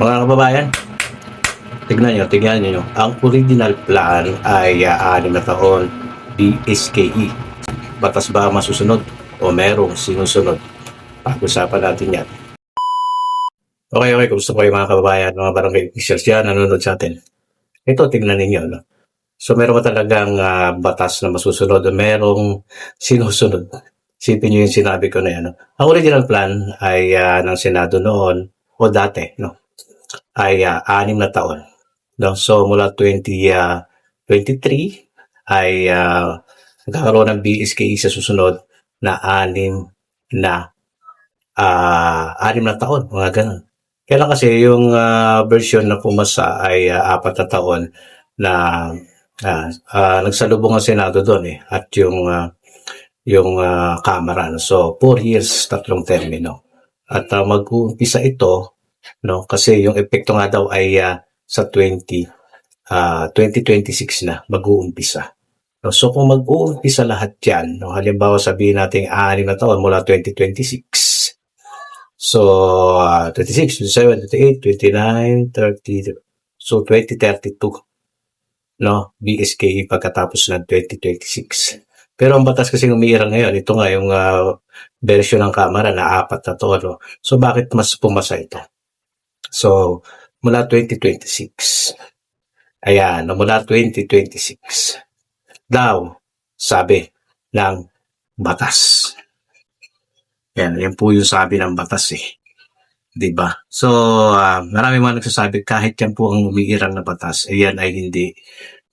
Mga kababayan, tignan nyo, tignan nyo. Ang original plan ay uh, anim na taon, BSKE. E. Batas ba masusunod o merong sinusunod? Pag-usapan natin yan. Okay, okay. Kumusta po kayo mga kababayan, mga barangay officials yan, nanonood sa atin. Ito, tignan ninyo. No? So, meron ba talagang ah, batas na masusunod o merong sinusunod? Sipin nyo yung sinabi ko na yan. No? Ang original plan ay ah, ng Senado noon, o dati, no? Ay ah, anim na taon. No? So, mula 2023 ay uh, nagkakaroon ng BSKE sa susunod na anim na ah, anim na taon, mga ganun. Kaya lang kasi yung ah, version na pumasa ay ah, apat na taon na ah, ah, nagsalubong ang Senado doon eh at yung ah, yung ah, Kamara. So, four years, tatlong termino. At ah, mag-uumpisa ito, no, kasi yung epekto nga daw ay ah, sa 20, ah, 2026 na, mag-uumpisa. No, so, kung mag-uumpisa lahat yan, no, halimbawa sabihin natin anim na taon mula 2026, So, uh, 26, 27, 28, 29, 30. So, 2032. No? BSKE pagkatapos ng 2026. Pero ang batas kasi umiirang ngayon, ito nga yung uh, version ng Kamara na apat na to. No? So, bakit mas pumasa ito? So, mula 2026. Ayan, mula 2026. Daw, sabi ng batas. Yan, yan po yung sabi ng batas eh. 'Di ba? So, ah, marami mga nagsasabi kahit yan po ang umiirang na batas, eh yan ay hindi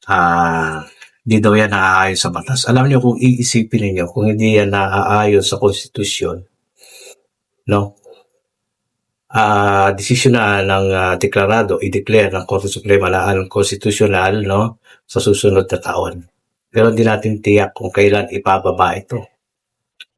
ah hindi daw yan naaayon sa batas. Alam niyo kung iisipin niyo kung hindi yan naaayon sa konstitusyon, no? Ah, desisyon na ng ah, deklarado, i-declare ng Korte Suprema na unconstitutional, no, sa susunod na taon. Pero hindi natin tiyak kung kailan ipababa ito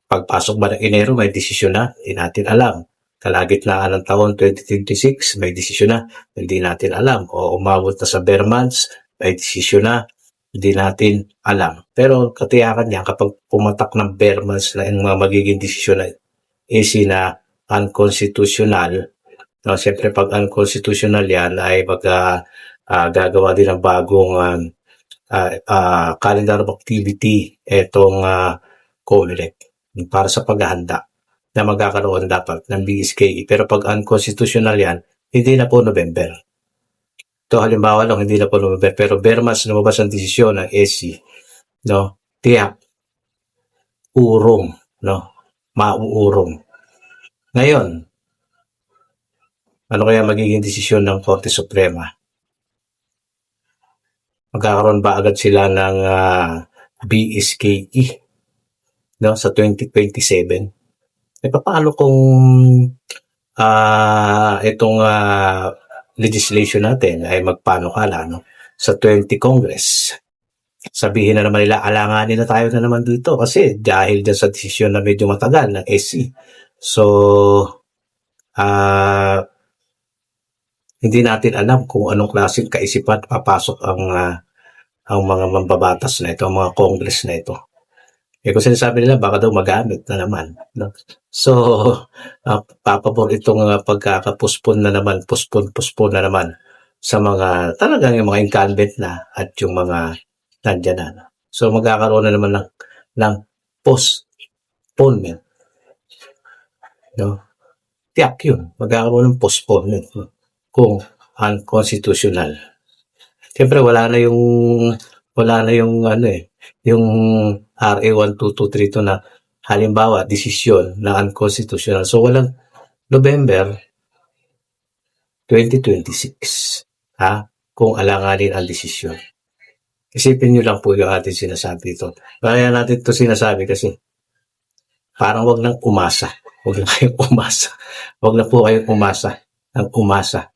pagpasok ba ng Enero, may desisyon na, hindi natin alam. Kalagitnaan ng taon 2026, may desisyon na, hindi natin alam. O umabot na sa bare months, may desisyon na, hindi natin alam. Pero katiyakan niya, kapag pumatak ng bare months na yung mga magiging desisyon na isi na unconstitutional, no, siyempre pag unconstitutional yan ay mag ah, ah, gagawa din ng bagong um, ah, ah, calendar of activity etong uh, COMELEC para sa paghahanda na magkakaroon dapat ng BSKE. Pero pag unconstitutional yan, hindi na po November. Ito halimbawa lang, hindi na po November. Pero Bermas lumabas ang desisyon ng SC. No? Tiyak. Urong. No? Mauurong. Ngayon, ano kaya magiging desisyon ng Korte Suprema? Magkakaroon ba agad sila ng uh, BSKE? no, sa 2027. Eh, paano kung ah itong ah, legislation natin ay magpanukala no, sa 20 Congress? Sabihin na naman nila, alanganin na tayo na naman dito kasi dahil dyan sa desisyon na medyo matagal ng SC. So, ah hindi natin alam kung anong klaseng kaisipan papasok ang ah, ang mga mambabatas na ito, ang mga Congress na ito. Eh kung sinasabi nila baka daw magamit na naman. No? So, uh, papabor itong uh, pagkakapuspon na naman, puspon-puspon na naman sa mga talagang yung mga incumbent na at yung mga nandyan na. So, magkakaroon na naman ng, ng postponement. No? Tiyak yun. Magkakaroon ng postponement no? kung unconstitutional. Siyempre, wala na yung wala na yung ano eh, yung RA 12232 na halimbawa desisyon na unconstitutional. So walang November 2026 ha kung alanganin ang desisyon. Isipin niyo lang po yung ating sinasabi ito. Kaya natin ito sinasabi kasi parang wag nang umasa. Wag na kayong umasa. Wag na po kayong umasa ng umasa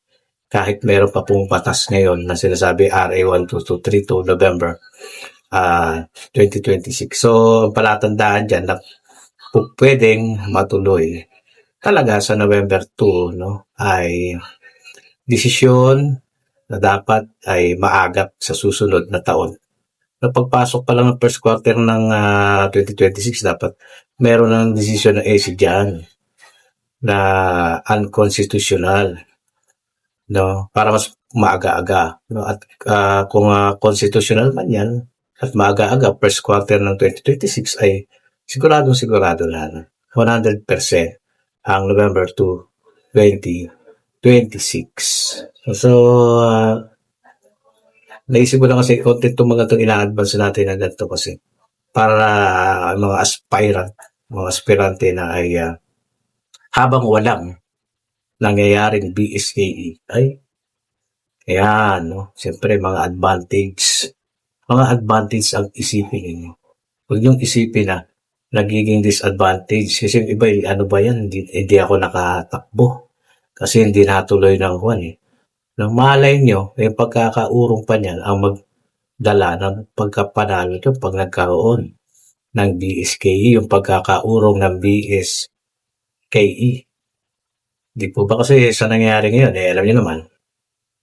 kahit meron pa pong batas ngayon na sinasabi RA 12232 November uh, 2026. So, ang palatandaan dyan na pwedeng matuloy talaga sa November 2 no, ay desisyon na dapat ay maagap sa susunod na taon. Na pagpasok pa lang ng first quarter ng uh, 2026, dapat meron ng desisyon ng AC dyan na unconstitutional no? Para mas maaga-aga, no? At ah, kung ah, constitutional man 'yan at maaga-aga first quarter ng 2026 ay siguradong sigurado na no? 100% ang November 2, 2026. So, ah, naisip ko lang kasi konti itong mga itong ina-advance natin na ganito kasi para ang mga aspirant, mga aspirante na ay ah, habang walang nangyayaring BSKE ay ayan, no? Siyempre, mga advantage. Mga advantage ang isipin ninyo. Huwag niyong isipin na nagiging disadvantage. Kasi iba, eh, ano ba yan? Hindi, hindi ako nakatakbo. Kasi hindi natuloy ng kwan eh. Nang malay nyo, yung pagkakaurong pa niyan ang magdala ng pagkapanalo nyo pag nagkaroon ng BSKE, yung pagkakaurong ng BSKE. Di po ba kasi sa nangyayari ngayon, eh, alam niyo naman,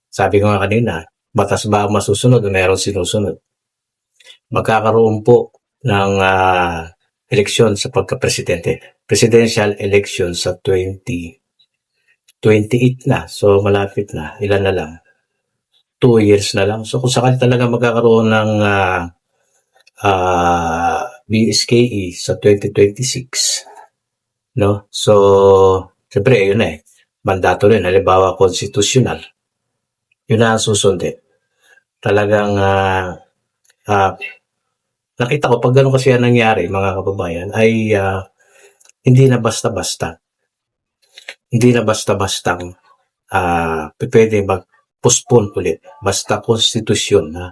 sabi ko nga kanina, batas ba ang masusunod o meron sinusunod? Magkakaroon po ng ah, eleksyon sa pagka-presidente. Presidential election sa 2028 na. So, malapit na. Ilan na lang? Two years na lang. So, kung sakali talaga magkakaroon ng ah, ah, BSKE sa 2026, no? So, siyempre, yun eh. Mandato rin, halimbawa, konstitusyonal. Yun na ang susundin. Talagang, ah, ah, nakita ko, pag gano'n kasi yan nangyari, mga kababayan, ay ah, hindi na basta-basta. Hindi na basta-bastang ah, pwede mag-postpone ulit. Basta konstitusyon na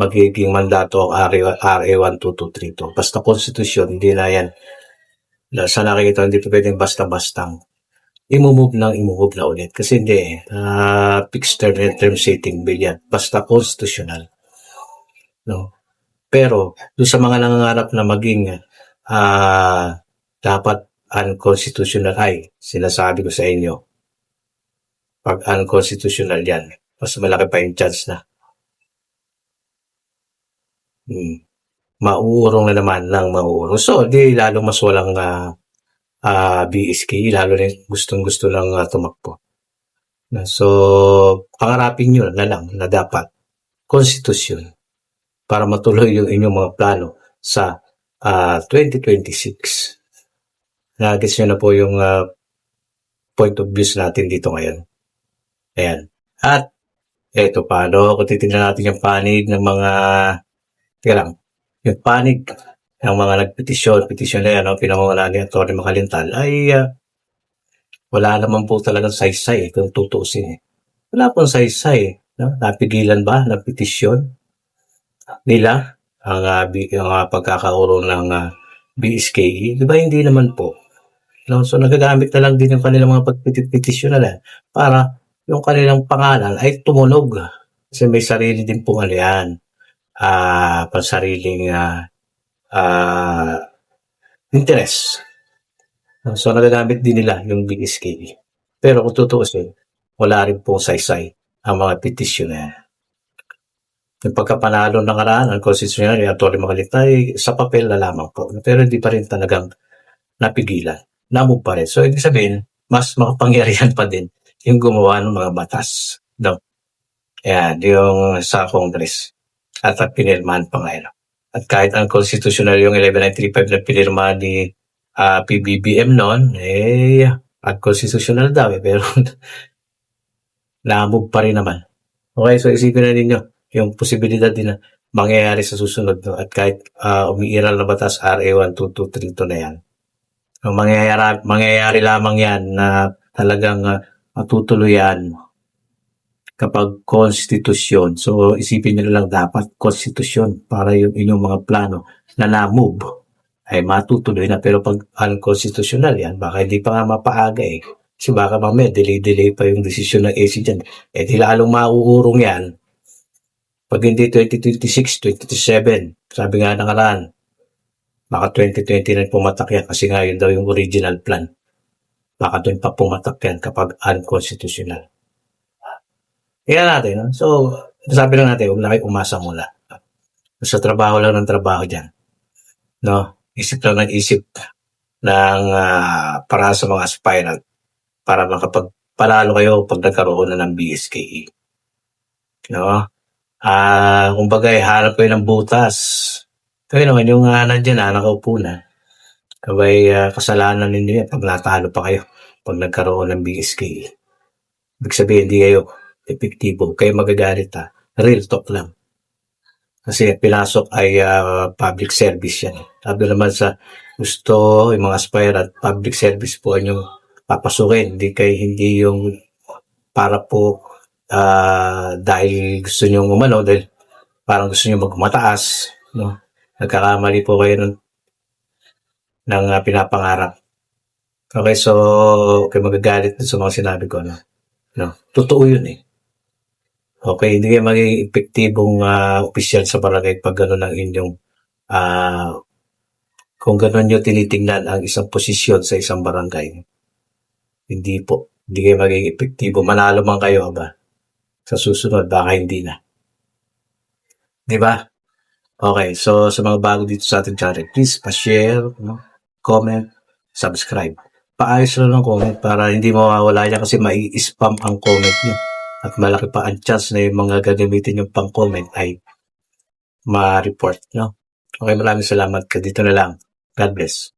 magiging mandato ang RA, RA 12232. Basta konstitusyon, hindi na yan. Sa nakikita, hindi pwedeng basta-bastang imumove lang, imumove na ulit. Kasi hindi. Ah, fixed term and term setting bill yan. Basta constitutional. No? Pero, doon sa mga nangangarap na maging ah, dapat unconstitutional ay, sinasabi ko sa inyo, pag unconstitutional yan, mas malaki pa yung chance na hmm, mauurong na naman ng mauurong. So, di lalo mas walang ah, ah, BSK, lalo na gustong gusto lang ah, tumakbo. So, pangarapin nyo na lang na dapat konstitusyon para matuloy yung inyong mga plano sa ah, 2026. Nagets nyo na po yung ah, point of views natin dito ngayon. Ayan. At, eto paano, kung titignan natin yung panig ng mga, teka lang, yung panig ng mga nagpetisyon, petisyon na yan, no, pinamawala ni Atty. Makalintal, ay ah, wala naman po talagang saysay kung tutuusin. Eh. Wala pong saysay. No? Napigilan ba ng petisyon nila ang, uh, ang uh, pagkakaroon ng uh, BSKE? Di ba hindi naman po? No? So nagagamit na lang din yung kanilang mga pagpetisyon na lang para yung kanilang pangalan ay tumunog. Kasi may sarili din pong yan. Uh, pansariling uh, uh, interest. So, nagagamit din nila yung BSKE. Pero kung tutuusin, wala rin pong saysay ang mga petisyon yan. Yung pagkapanalo ng karaan, ang konstitusyon ni Atty. Makalitay, sa papel na lamang po. Pero hindi pa rin talagang napigilan. Namove pa rin. So, ibig sabihin, mas makapangyarihan pa din yung gumawa ng mga batas. No? Ayan, yung sa Congress. At pinirmahan pa ngayon. At kahit ang constitutional yung 11935 na pinirma ni uh, PBBM noon, eh, at constitutional daw eh, pero namove pa rin naman. Okay, so isipin na ninyo yung posibilidad din na mangyayari sa susunod no? at kahit uh, umiiral na batas RA 12232 na yan. So, mangyayari, mangyayari lamang yan na talagang uh, matutuluyan kapag konstitusyon. So, isipin nyo lang dapat konstitusyon para yung inyong mga plano na na-move ay matutuloy na. Pero pag unconstitutional yan, baka hindi pa nga mapaaga eh. Kasi baka mamaya delay-delay pa yung desisyon ng AC dyan. Eh di lalong mauurong yan. Pag hindi 2026, 2027, sabi nga nakaraan, baka 2020 na pumatak yan kasi nga yun daw yung original plan. Baka doon pa pumatak yan kapag unconstitutional. Kaya natin, no? so sabi lang natin, huwag na kayo umasa muna. Sa trabaho lang ng trabaho dyan. No? Isip lang ng isip ng uh, para sa mga aspirant para makapag panalo kayo pag nagkaroon na ng BSKE. No? Ah, kumbaga, eh, hanap kayo ng butas. Kayo naman, yung uh, nandiyan na, nakaupo na. Kabay, ah, kasalanan ninyo yan pag natalo pa kayo pag nagkaroon ng BSKE. Ibig sabihin, hindi kayo epektibo. Kayo magagalit ha. Real talk lang. Kasi pinasok ay ah, public service yan. Sabi naman sa gusto, yung mga aspirant, public service po ang yung papasukin. Hindi kay hindi yung para po ah, dahil gusto nyo umano, dahil parang gusto nyo magmataas. No? Nagkakamali po kayo ng, ng ah, pinapangarap. Okay, so kayo magagalit sa mga sinabi ko. No? No? Totoo yun eh. Okay, hindi kayo magiging epektibong ah, opisyal sa barangay pag gano'n ang inyong ah, kung gano'n nyo tinitingnan ang isang posisyon sa isang barangay. Hindi po. Hindi kayo magiging epektibo. Manalo man kayo, ba? Sa susunod, baka hindi na. Di ba? Okay, so sa mga bago dito sa ating channel, please pa-share, no? Comment, subscribe. Paayos lang ng comment para hindi mawawala yan kasi mai-spam ang comment nyo. At malaki pa ang chance na yung mga gagamitin yung pang-comment ay ma-report, no? Okay, maraming salamat. Dito na lang. God bless.